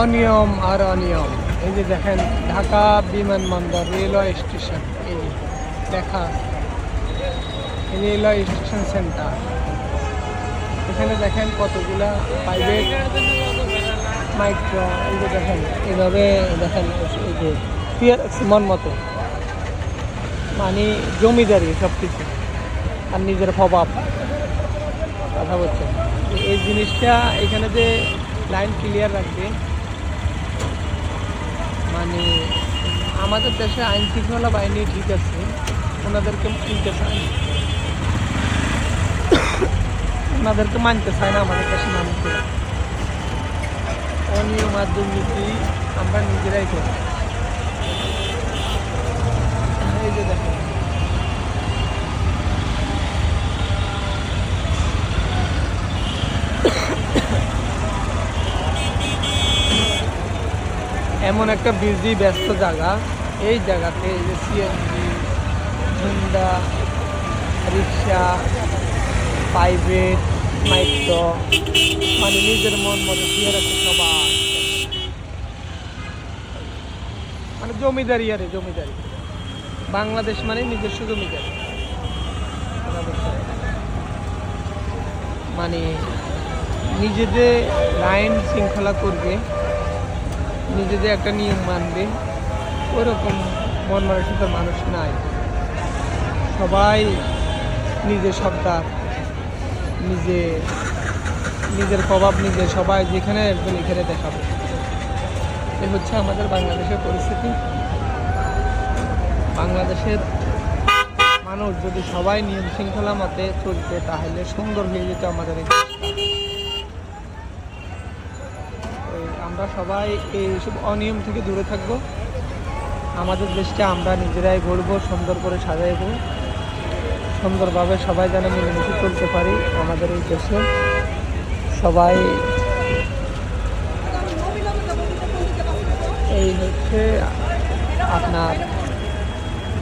অনিয়ম আর অনিয়ম। এই যে দেখেন, ঢাকা বিমানবন্দর, রেলওয়ে স্টেশন, এই দেখা। Railway station centre. এখানে দেখেন কতগুলা প্রাইভেট মাইক্রো, এই যে দেখেন এইভাবে দেখেন পিয়ার মন মতো। মানে জমিদারি সব কিছু আর নিজের প্রভাব কথা বলছে এই জিনিসটা এখানে যে লাইন ক্লিয়ার রাখবে মানে আমাদের দেশে আইন শৃঙ্খলা বাহিনী ঠিক আছে, ওনাদেরকে মানতে চায়। ওনাদেরকে মানতে চায় না, আমাদের দেশে মানুষগুলো অনিয়ম আর দুর্নীতি আমরা নিজেরাই করি এই যে দেখেন এমন একটা বিজি ব্যস্ত জায়গা। এই জায়গাতে যে CNG Honda rickshaw private micro মানে নিজের মন মতো দিয়ে রাখে সবাই। মানে জমিদারি আরে জমিদারি। বাংলাদেশ মানে নিজস্ব জমিদারি। মানে নিজেদের লাইন শৃঙ্খলা করবে নিজেদের একটা নিয়ম মানবে। ওরকম মন মানসিকতার মানুষ নাই। সবাই নিজের সর্দার নিজে, নিজের প্রভাব নিজে সবাই যেখানে একজন এখানে দেখাবে। এ হচ্ছে আমাদের বাংলাদেশের পরিস্থিতি। বাংলাদেশের মানুষ যদি সবাই নিয়ম শৃঙ্খলা মতে চলতে তাহলে সুন্দর হয়ে যেত আমাদের এই দেশটা এই আমরা সবাই এইসব অনিয়ম থেকে দূরে থাকব। আমাদের দেশটা আমরা নিজেরাই গড়বো, সুন্দর করে সাজাইবো। সুন্দরভাবে সবাই যেন মিলেমিশে চলতে পারি আমাদের এই দেশে সবাই এই হচ্ছে আপনার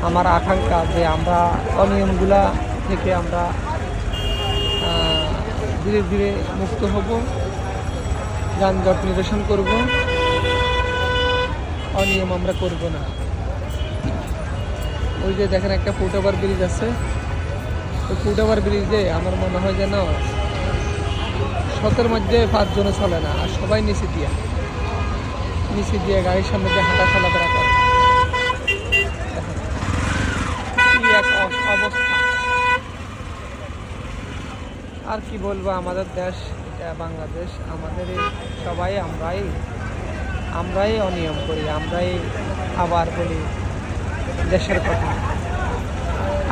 আমার আকাঙ্ক্ষা যে আমরা অনিয়মগুলা থেকে আমরা ধীরে ধীরে মুক্ত হব। যানজট নিরসন করব। অনিয়ম আমরা করব না। ওই যে দেখেন একটা ফুট ওভার ব্রিজ আছে। ওই ফুট ওভার ব্রিজে আমার মনে হয় যেন শতের মধ্যে পাঁচজনে চলে না, আর সবাই নিচে দিয়া। নিচে দিয়ে গাড়ির সামনে দিয়ে হাঁটা চলাফেরা করে অবস্থা। আর কি বলব, আমাদের দেশ এটা বাংলাদেশ, আমাদের সবাই আমরাই আমরাই অনিয়ম করি, আমরাই আবার বলি দেশের কথা,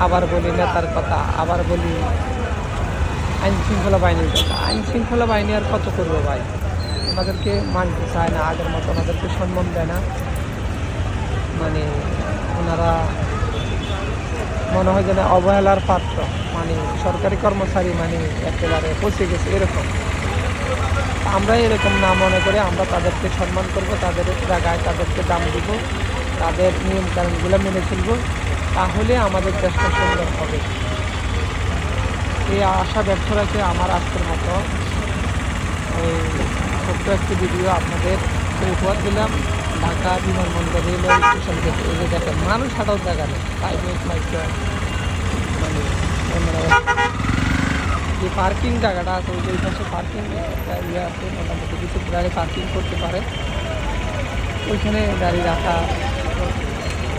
আবার বলি নেতার কথা, আবার বলি আইন শৃঙ্খলা বাহিনীর কথা। আইন শৃঙ্খলা বাহিনী আর কত করব ভাই? ওনাদেরকে মানতে চায় না, আগের মতো ওনাদেরকে সম্মান দেয় না। মানে ওনারা মনে হয় যেন অবহেলার পাত্র মানে সরকারি কর্মচারী মানে একেবারে পচে গেছে, এরকম। আমরা এরকম না মনে করে আমরা তাদেরকে সম্মান করব, তাদের জায়গায় তাদেরকে দাম দিব, তাদের নিয়ম কানুনগুলো মেনে চলব, তাহলে আমাদের দেশটা সুন্দর হবে। এই আশা ব্যর্থ রাখে আমার আজকের মতো এই ছোট্ট একটি ভিডিও আপনাদের উপহার দিলাম। ঢাকা বিমানবন্দর রেলওয়ে স্টেশন থেকে এই দেখেন, মানুষ হাঁটাও জায়গা নেই। প্রাইভেট মাইক্রো মানে অন্যরা যে পার্কিং জায়গাটা আছে, ওই পাশে পার্কিং একটা ইয়ে আছে, মোটামুটি কিছু গাড়ি পার্কিং করতে পারে। ওইখানে গাড়ি রাখা,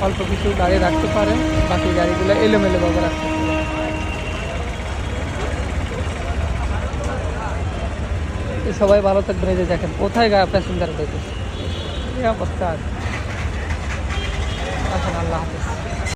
অল্প কিছু গাড়ি রাখতে পারে, বাকি গাড়িগুলো এলোমেলোভাবে রাখতে পারে। সবাই ভালো থাকবেন, এই যে দেখেন, কোথায় গায়ে প্যাসেঞ্জার দেখেছে এই অবস্থা আছে আল্লাহ হাফেজ।